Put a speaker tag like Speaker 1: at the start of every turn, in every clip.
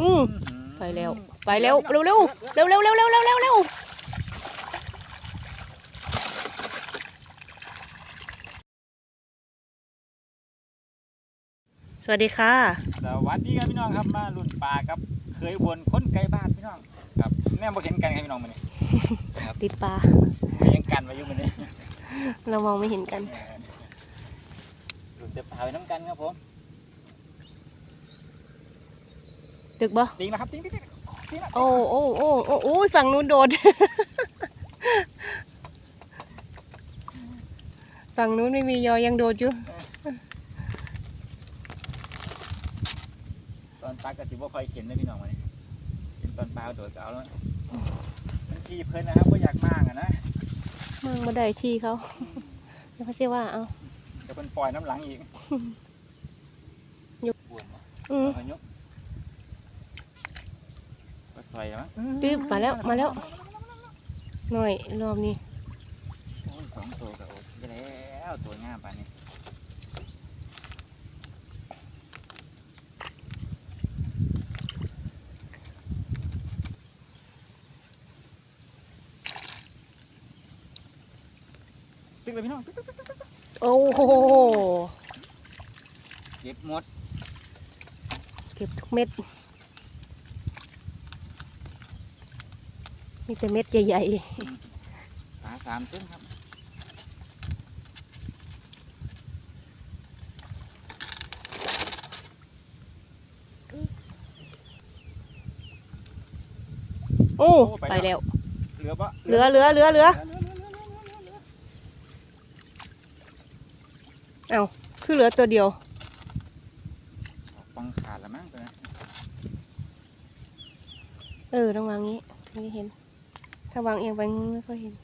Speaker 1: อืมไปแล้ว ไปเร็วเร็วเร็วเร็วเร็วเร็วเร็วเร็วเร็วเร็วสวัสดีค่ะ
Speaker 2: สวัสดีครับพี่น้องครับมาลุ่นปลาครับ เคยวนค้นไกลบ้านพี่น้องครับแม่บ่เห็นกันครับพี่น้องมื้อนี้
Speaker 1: ติดปลา
Speaker 2: มียังกันไว้อยู่มื้อนี้
Speaker 1: เรามองไม่เห็นกัน
Speaker 2: ลุ่นจะพาไปน้ำกันครับผม
Speaker 1: ตึกบ่
Speaker 2: ติงนะครับติงติงติงติง
Speaker 1: โอ้โอ้โอ้โอ้โอ้ฝั่งนู้นโดด ฝั่งนู้นไม่มียอยังโดดอยู่
Speaker 2: ตอนปลากระสิบ่คอยเข็นเลยพี่น้องมื้อนี้เห็นตอนปลาโดดก็เอาแล้วมันทีเพิ่นนะครับบ่อยากมากอะนะ
Speaker 1: มั่งมาได้ที่เขาแล้วเขาจะว่าเอา
Speaker 2: เดี๋ยวเพิ่นปล่อยน้ำหลังอีก
Speaker 1: ยก
Speaker 2: บวนบ่
Speaker 1: อืม
Speaker 2: เอายกก็ใส่มั้ง
Speaker 1: ดึ๊บมาแล้วมาแล้วหน่อยรอบนี้
Speaker 2: โอ้ยสองตัวก็โอเคแล้วตัวงามปานนี้ตึกเลยพี่น้องตึกตึกตึกตึก
Speaker 1: โอ้โห
Speaker 2: เก็บหมด
Speaker 1: เก็บทุกเม็ด มีแต่เม็ดใหญ่
Speaker 2: ปลาสามต้นครับ
Speaker 1: ๆโอ้ไปแล้ว
Speaker 2: เหลือปะ
Speaker 1: เหลือเหลือเหลือเหลือคือเหลือตัวเดียว
Speaker 2: ฟังขาดละมั้งตัวนั้น
Speaker 1: เออต้องวางงี้ไม่เห็น ถ้าวางเอียงไปไม่ค่อยเห็น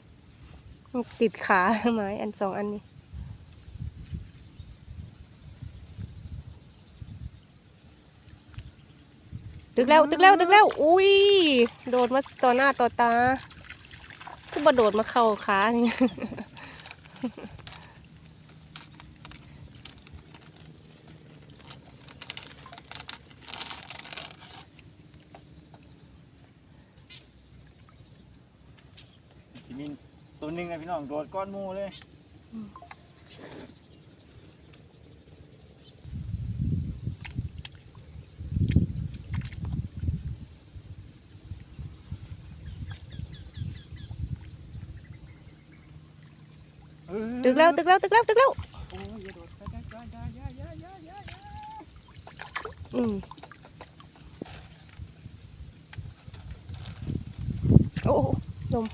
Speaker 1: มันติดขาไม้อันสองอันนี้ตึกแล้วตึกแล้วตึกแล้วอุ้ยโดดมาต่อหน้าต่อตาก็มาโดดมาเข้าขานี่
Speaker 2: สิมีตัวหนึ่งนะ พี่น้องโดดก้อนหมูเลย
Speaker 1: ตึกแล้วตึกแล้วตึกแล้วตึกแล้ว
Speaker 2: โอ้ยอย่าโดดอย่าอย่าอย่าอย่าอย่าอย่าอย่า
Speaker 1: อืมโอ้โหลม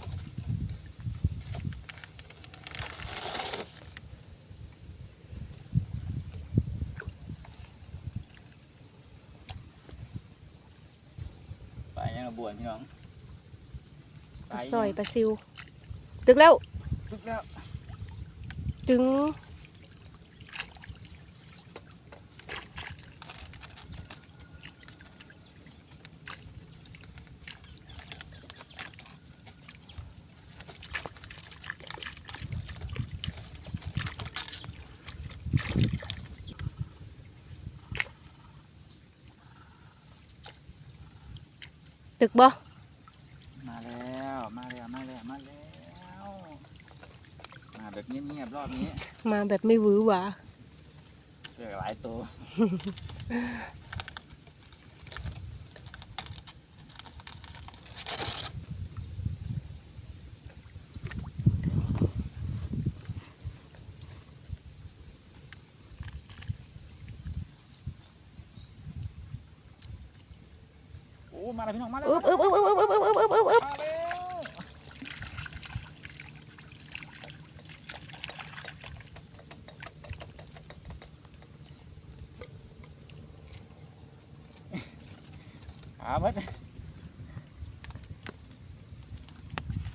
Speaker 2: ไปยังกระบวนพี่น้อง
Speaker 1: ปลา ซอยปลาซิว ตึกแล้ว
Speaker 2: ตึกแล้ว
Speaker 1: ถึงตึกบ่
Speaker 2: มาแล้วมาแล้วมาแล้วมาแล้วมาแบบเงียบๆรอบนี้
Speaker 1: มาแบบไม่หวือหวา
Speaker 2: เจอหลายตัวโอ้มาแล้วพี่น้องมาแล้ว
Speaker 1: อึบอึบอึบอึบอึบอึบอึบอึบอึบอึบ
Speaker 2: มาแล้วขาเมื่อ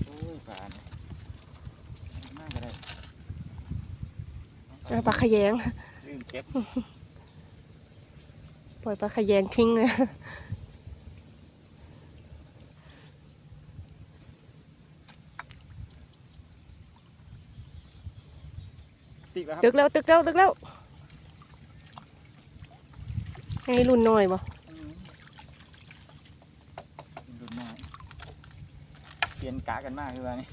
Speaker 2: โอ้ยป่านมากก็ได้
Speaker 1: เอาปลาขยง
Speaker 2: ลืมเก็บ
Speaker 1: ปล่อยปลาขยงทิ้งเลย
Speaker 2: ติดแล้วครับ
Speaker 1: ตึกแล้วตึกแล้วตึกแล้วไอ้รุ่นน้อยบ่
Speaker 2: อืม ลี่ยนกะกันมากคือว่านี่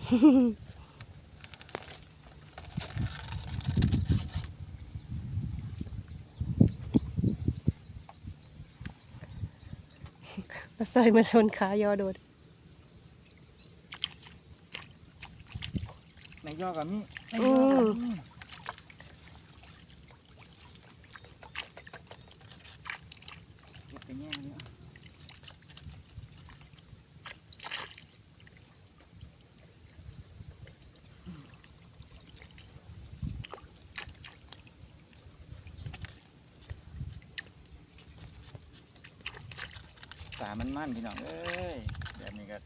Speaker 1: มาใส่มาชนขายอโดด
Speaker 2: ในยอกับมีใน
Speaker 1: อื
Speaker 2: ยอกับ
Speaker 1: ม
Speaker 2: มีเก็บไปแง่นี้เอา สามันมั่นพี่น้องเอ้ยแบบนี้ก็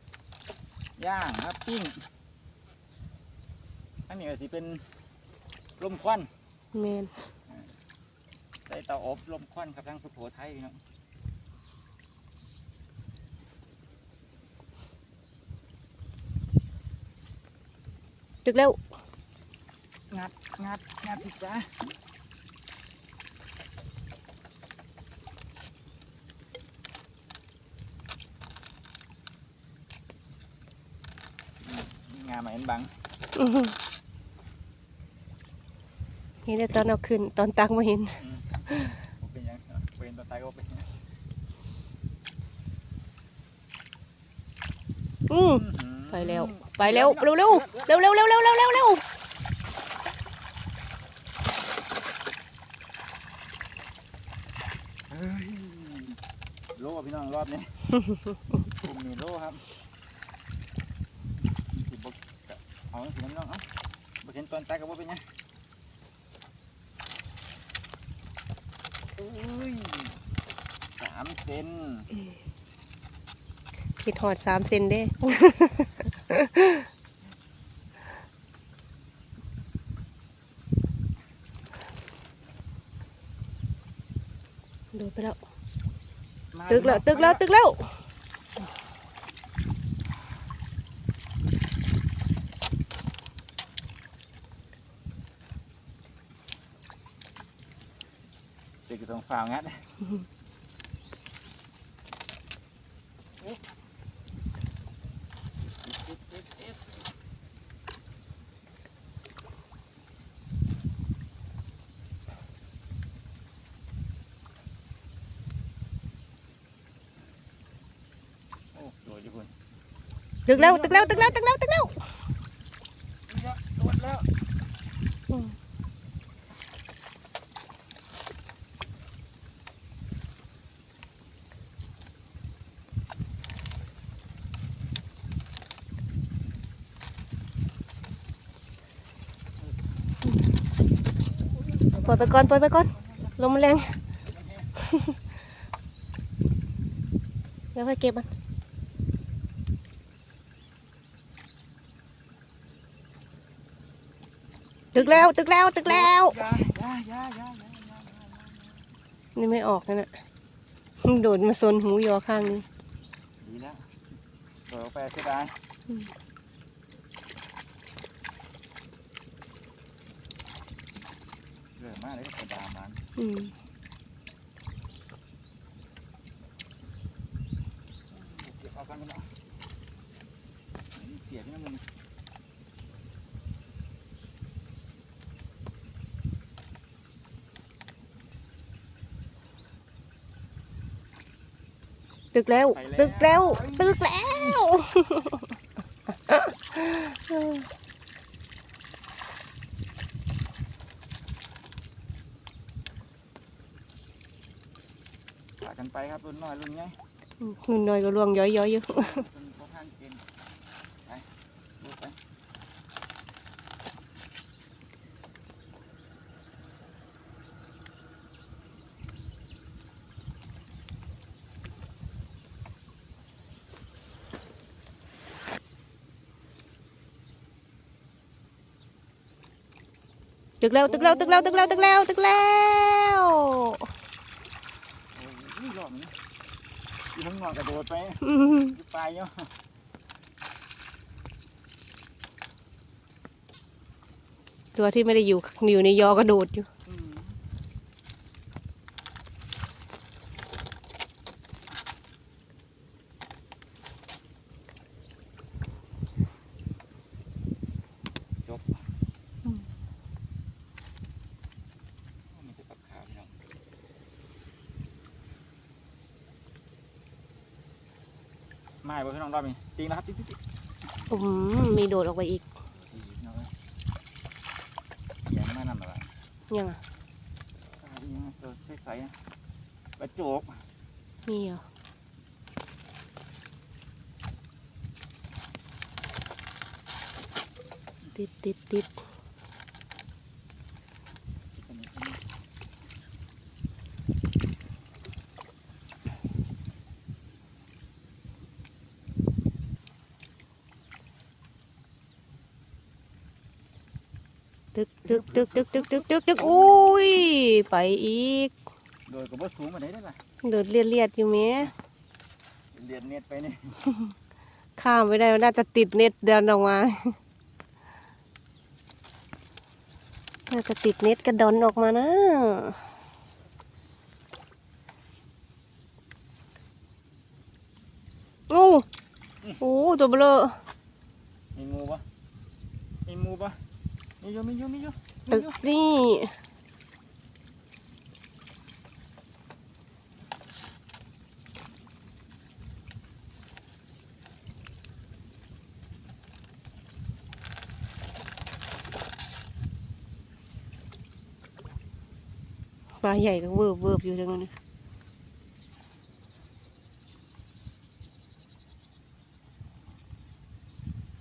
Speaker 2: ย่างครับปิ้งอันนี้ก็สิเป็นลมควัน
Speaker 1: แมน
Speaker 2: ใส่เตาอบลมควันครับทางสุโขทัยพี่น้อง
Speaker 1: ตึกแล้ว
Speaker 2: งัดงัดงัดสิจ้านี่งามมาเห็นบัง
Speaker 1: อื้อหือเห็นแต่ตอนเอาขึ้นตอนตักมาเห็น
Speaker 2: บ่เป็นหยังเนาะเป็นตัวตายก็บ่เป็นหยัง
Speaker 1: อืม
Speaker 2: อื้อหือ
Speaker 1: ไปแล้ว ไปเร็วเร็วเร็วเร็วเร็วเร็วเร็วเร็วเร็วเร็ว
Speaker 2: เฮ้ยโลพี่น้องรอบนี้ กลุ่มนี้โลครับสิบกเอาสิน้ำน้องเอ้าบ่เห็นตอนตายก็บ่เป็นหยังอุ้ยสามเซน
Speaker 1: คิดหอดสามเซนเด้ โดดไปแล้ว
Speaker 2: มา
Speaker 1: ตึกแล้ว
Speaker 2: พี่
Speaker 1: ตึกแล้ว
Speaker 2: น้อง
Speaker 1: ตึกแล้ว
Speaker 2: vào ngắt ตึ
Speaker 1: กแล้วตึกแล้วตึกแล้วตึกแล้วตึกแล้ว อยไปก่อนปล่อยไปก่อนลมมันแรงเดี๋ยวค่อยเก็บมันตึกแล้วตึกแล้วตึกแล้ว
Speaker 2: ยายายายายายา
Speaker 1: นี่ไม่ออกนั่นน่ะโดดมาซนหูยอข้างนี้
Speaker 2: ดีแล้วโดดออกไปเสียดาย
Speaker 1: อื ม
Speaker 2: เรื่อยมากเลยกระดามัน
Speaker 1: อืม
Speaker 2: เก็บเอากันกันเนาะนี่เสียพี่น้ำมัน
Speaker 1: ตึกแล้ว ตึกแล้ว ตึกแล้ว
Speaker 2: พากันไป ครับรุ่นน้อยรุ่นใหญ่
Speaker 1: หุ่นน้อยก็ร่วงย้อยๆอยู่
Speaker 2: รุ่นพวกท่านเก่งไปดูไป
Speaker 1: ตึกแล้วตึกแล้วตึกแล้วตึกแล้วตึกแล้วตึกแล้ว
Speaker 2: โอ้ยรอบนี้ ทั้งนอกกระโดดไปไปลายเนาะ
Speaker 1: ตัวที่ไม่ได้อยู่อยู่ในยอกระโดดอยู่
Speaker 2: อืม ไม่บ่พี่น้องรอบนี้จริงนะครับจริงจริงจริง
Speaker 1: อืมมีโดดออกไปอีก
Speaker 2: พี่น้องเอ้ยเขียนมานั่นแหละ
Speaker 1: ยังอะ
Speaker 2: อะไรเนี่ยตัวใสๆนะกระโจก
Speaker 1: มีเหรอติดติดติด ตึกตึกตึกตึกตึกตึกตึกตึกอุ้ย ไปอีก
Speaker 2: โดยกับว่าสูงมาได้ได้ล่ะ
Speaker 1: เดินเลียดเลียดๆอยู่เม
Speaker 2: เรียนเน็ตไปนี่
Speaker 1: ข้ามไม่ได้น่าจะติดเน็ตเดินออกมาน่าจะติดเน็ตกระดอนออกมานะโอ้โอ้ตัวเบลอ
Speaker 2: มีงูปะมีงูปะ มีอยู่มีอยู่มีอยู่มี
Speaker 1: ตึก
Speaker 2: อยู่
Speaker 1: นี่ปลาใหญ่ก็เวิบเวิบอยู่ตรงนั้น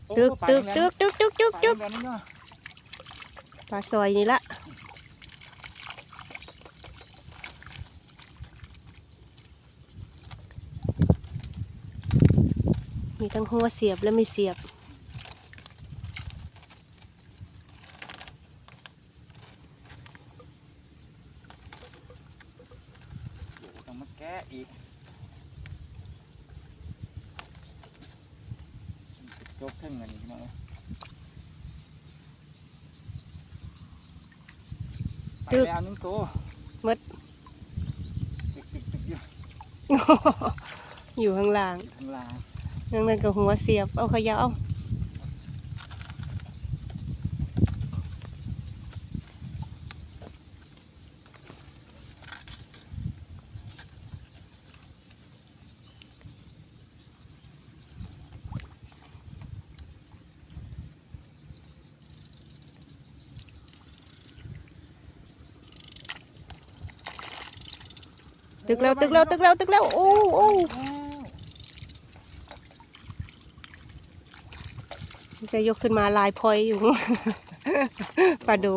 Speaker 2: โอ้
Speaker 1: ตึก
Speaker 2: ปลา
Speaker 1: ตึก
Speaker 2: แดงๆ
Speaker 1: ตึกตึกตึกตึก
Speaker 2: ปลา
Speaker 1: ตึก
Speaker 2: แดงๆนี่เนาะ
Speaker 1: ป ลาซอยนี่ละมีทั้งหัวเสียบและไม่เสียบ
Speaker 2: เดี๋ยวต้องมาแก้อีกจบครึ่งอันนี้พี่น้องเอ้ยไป
Speaker 1: ตึก
Speaker 2: แล้วหนึงตัว
Speaker 1: หมด
Speaker 2: ตึกตึกตึกอยู่
Speaker 1: อยู่ข้างล่าง
Speaker 2: อยู่ข้างล่าง
Speaker 1: นั่นนั่นก็หัวเสียบเอาเขยาเตึกแล้วตึกแล้วตึกแล้วตึกแล้วโอ้โอ้จะยกขึ้นมาลายพลอยอยู่ปลาดู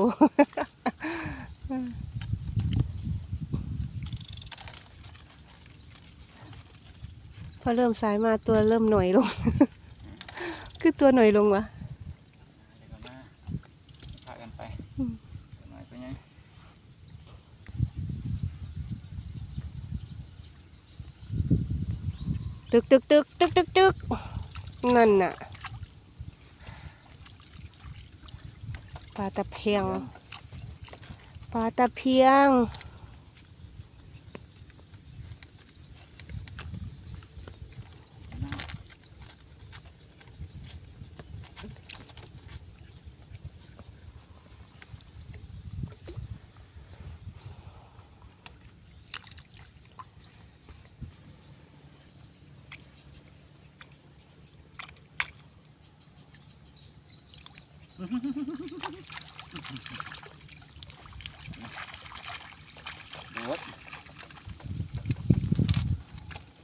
Speaker 1: พอเริ่มสายมาตัวเริ่มหน่อยลง คือตัวหน่อยลงวะ
Speaker 2: เดี๋ยวก่อนนะพากันไป
Speaker 1: อืม
Speaker 2: เดี๋ยวหน่อยไปไง
Speaker 1: ตึกตึกตึกตึกตึกตึกนั่นน่ะปลาตะเพียงปลาตะเพียง
Speaker 2: โดด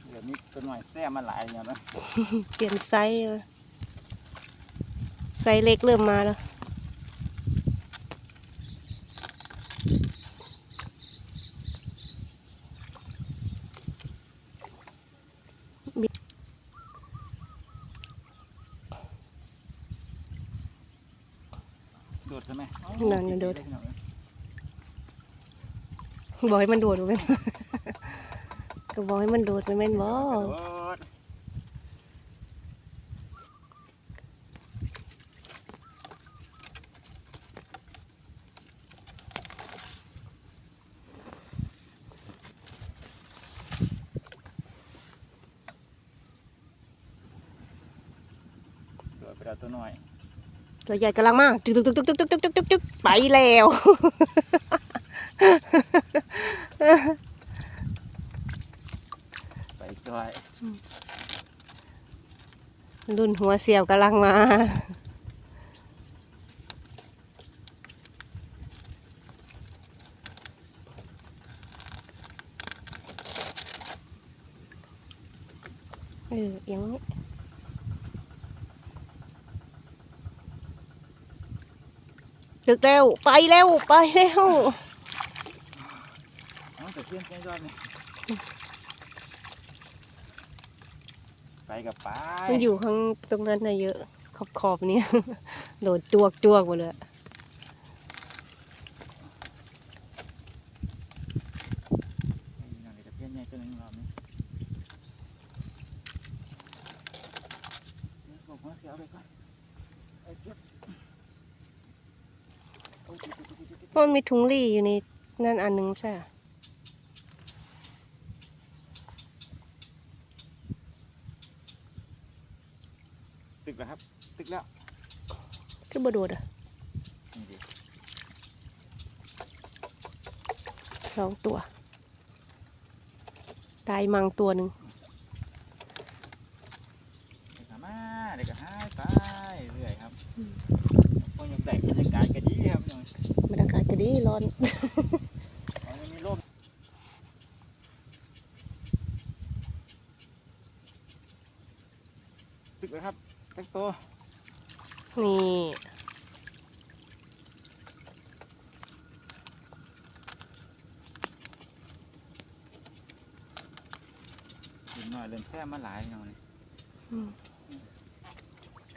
Speaker 2: เดี๋ยวนี้ตัวหน่อยแซ่มาหลายอย่างนะ
Speaker 1: เปลี่ยนไซส์เลยไซส์เล็กเริ่มมาแล้ว
Speaker 2: โดดใช่ไหม
Speaker 1: นั่นน่ะโดด
Speaker 2: เพี่น้องเอ้ย
Speaker 1: บอกให้มันโดดไปก็บอกให้มันโดดไปแม่นบอ
Speaker 2: โดดโดดไปแล้วตัวหน่อย
Speaker 1: ตัวใหญ่กำลังมาตึกตึกตึกตึกตึกตึกตึกตึกตึกไปแล้ว
Speaker 2: ไปจ้อย
Speaker 1: รุ่นหัวเสียวกำลังมา เออเอียงนี้ ดึกเร็วไปเร็วไปเร็ว
Speaker 2: เอาแต่เพื่อนแค่ยอดนี่ไปกับไป
Speaker 1: มันอยู่ข้างตรงนั้นนะเยอะ ขอบขอบๆเนี่ย โดดจวกจวกๆหมดเลย
Speaker 2: นั่นเลยแต่เพื่อนใหญ่ตัวหนึงรอบนี้บอกว่าเสียเอาไปก่อนไอ้เจ็บโอ้ยเจ็บเจ็บเจ็บเจ็บเจ็บ
Speaker 1: เพราะ มันมีถุงรี่อยู่ในนั่นอันหนึงใช่ปะ
Speaker 2: ตึกแล้วครับ ตึกแล้ว
Speaker 1: คือบโดดอะ
Speaker 2: นี่ดิ
Speaker 1: สองตัว ตายมังตัวหนึ่ง
Speaker 2: เด็กมาเด็กก็หายไปเรื่อยครับพอยังแตกบรรยากาศก็ดี
Speaker 1: อน
Speaker 2: อ๋อยังมีร่มตึกแล้วครับตึกโตว
Speaker 1: นี่
Speaker 2: หินหน่อยเริ่มแค่มาหลายอย่างนี้
Speaker 1: อืม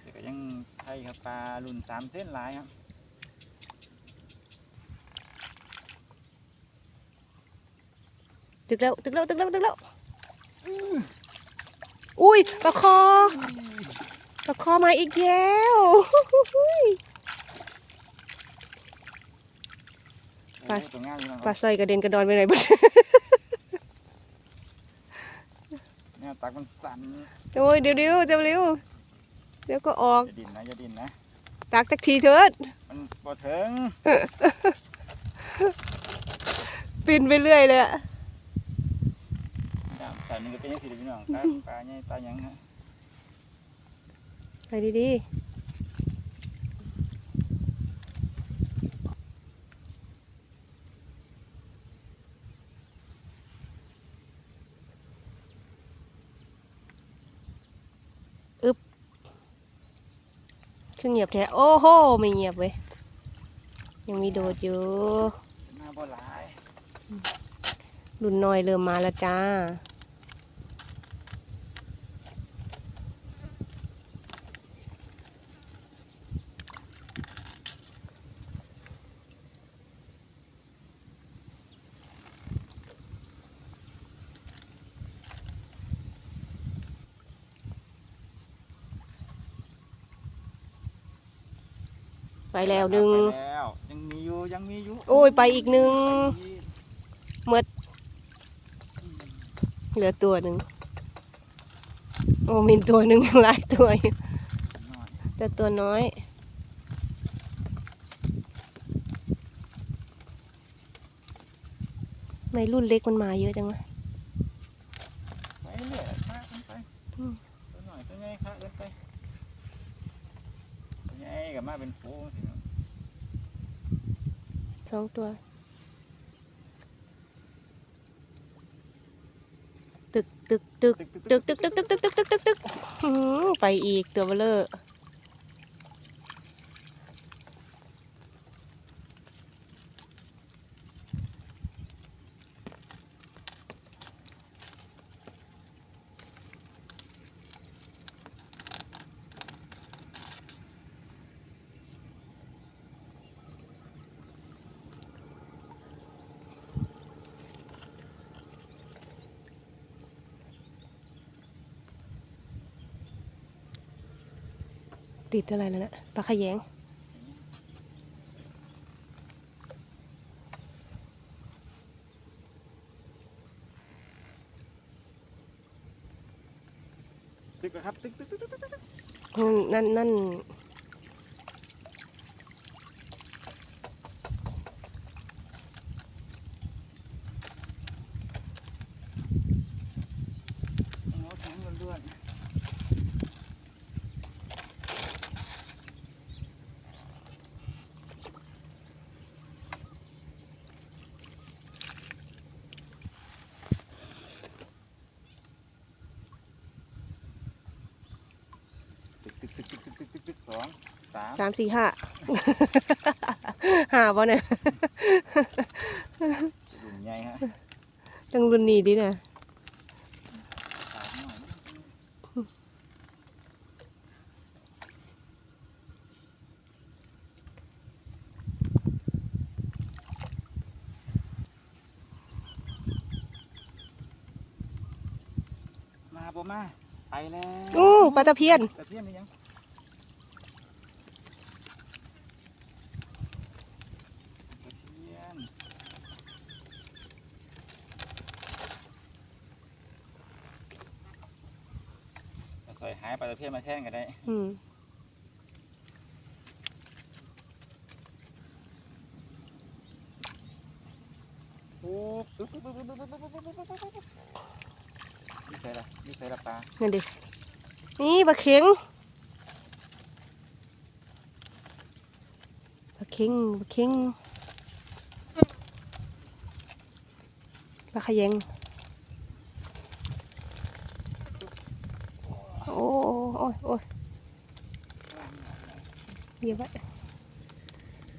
Speaker 2: แต่ก็ยังไทยครับปลารุ่นสามเส้นหลายครับ
Speaker 1: ตึกแล้วตึกแล้วตึกแล้วตึกแล้วอุ้ยปลาคอปลาคอมาอีกแล้วปลา
Speaker 2: โอ้ยตัวงามอยู่นะค
Speaker 1: ปลา
Speaker 2: รับ
Speaker 1: สร้อยกระเด็นกระดอนไปไหนบ้าง
Speaker 2: เนี่ยตักมันสั่น
Speaker 1: โอ้ยเดี๋ยวเดี๋ยวเดี๋ยวเร็วเดี๋ยวก็ออก
Speaker 2: อย่าดินนะอย่าดินนะ
Speaker 1: ตักสักทีเถิด
Speaker 2: มันบ่ถึง
Speaker 1: ปินไปเรื่อยเลยอะ
Speaker 2: น้ำใส่นี่ก็เป็นยังสิเด้อพี่น้องครับปลาใหญ่ปลาหยังฮะ
Speaker 1: ไปดีๆ อึบคือเงียบแท้ โอ้โห ไม่เงียบเว้ย ยังมีโดดอยู่
Speaker 2: มาบ่หลาย
Speaker 1: รุ่นน้อยเริ่มมาแล้วจ้า แล้วหนึ่ง
Speaker 2: ไปแล้วยังมีอยู่ยังมีอยู่
Speaker 1: โอ้ยไปอีกหนึ่ง
Speaker 2: ไปอีก
Speaker 1: เหลือตัวหนึ่งโอ้มีตัวหนึ่งหลายตัวอยู่
Speaker 2: หน่อย
Speaker 1: แต่ตัวน้อยทำไม่รุ่นเล็กมันมาเยอะจังวะ
Speaker 2: ไปเรื่อยๆค่ะกันไป
Speaker 1: อืม
Speaker 2: ตัวหน่อยตัวใหญ่ค่ะกันไปตัวใหญ่กับมาเป็นฟูงสิเนาะ
Speaker 1: ส องตัว ตึกตึกตึก
Speaker 2: ตึก
Speaker 1: ตึกตึกตึกตึกตึกตึกตึกไปอีกตัวเบลเลอร์ ติดอะไรแล้วนะปลาขยง
Speaker 2: ตึกแล้วครับตึกตึกตึกตึกตึกตึก
Speaker 1: นั่นนั่นนั่น
Speaker 2: โอ้โหแข็งล้วนๆ
Speaker 1: น
Speaker 2: สาม
Speaker 1: สามสี่ห้าห้าบ่เนี่ย
Speaker 2: รุ่นใหญ่ฮะ
Speaker 1: ต้องรุ่นนี้ดิเนี่ย
Speaker 2: สามหน่อยมาบ่มาไปแล้ว
Speaker 1: อู้ปลาตะเพียน
Speaker 2: ตะเพียนนี่ยังตะเพียนเอา ใส่หายปลาตะเพียนมาแท่งกันได้
Speaker 1: อืม
Speaker 2: นี่ใส่ละนี่ใส่ละปลา
Speaker 1: นั่นดินี่ปลาเข็งปลาเข็งปลาเข็งปลาขยงโอ้ โอ้ยโอ้ยเยอะไป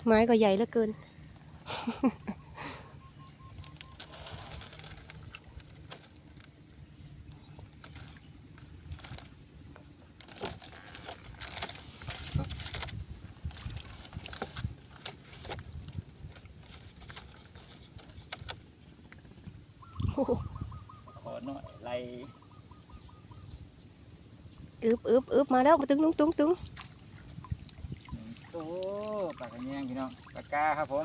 Speaker 1: ไม้ก็ใหญ่เหลือเกิน โอ้โห
Speaker 2: ขอหน่อยไล่
Speaker 1: อึบอึบอึบมาแล้วมา ตึงตุ้งตุ้งตุ้ง
Speaker 2: โอ้ปลากระแยงพี่น้องปลากาครับผม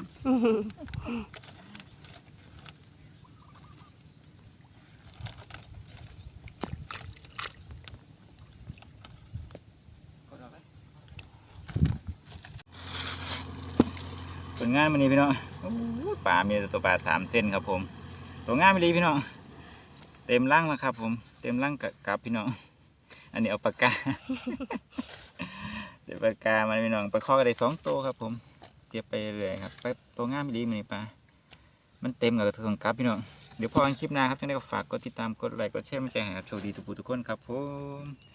Speaker 2: ผลงานมันนี้พี่น้องปลามีตัวปลาสามเส้นครับผม ตัวงานไม่ดีพี่น้องเต็มร่างแล้วครับผม เต็มร่างกับกับพี่น้อง อันนี้เอาปากกา เดี๋ยวปากกามันพี่น้องปลาข้อกันได้สองตัวครับ ผมเทียบไปเรื่อยครับไปตัวง่านไม่ดีมันนี่ปลามันเต็มกับตัวของกับพี่น้องเดี๋ยวพอกันคลิปหน้าครับจังได้ก็ฝากกดติดตามกดไลค์กดแชร์ไม่ใจหายครับโชคดีทุกผู้ทุกคนครับผม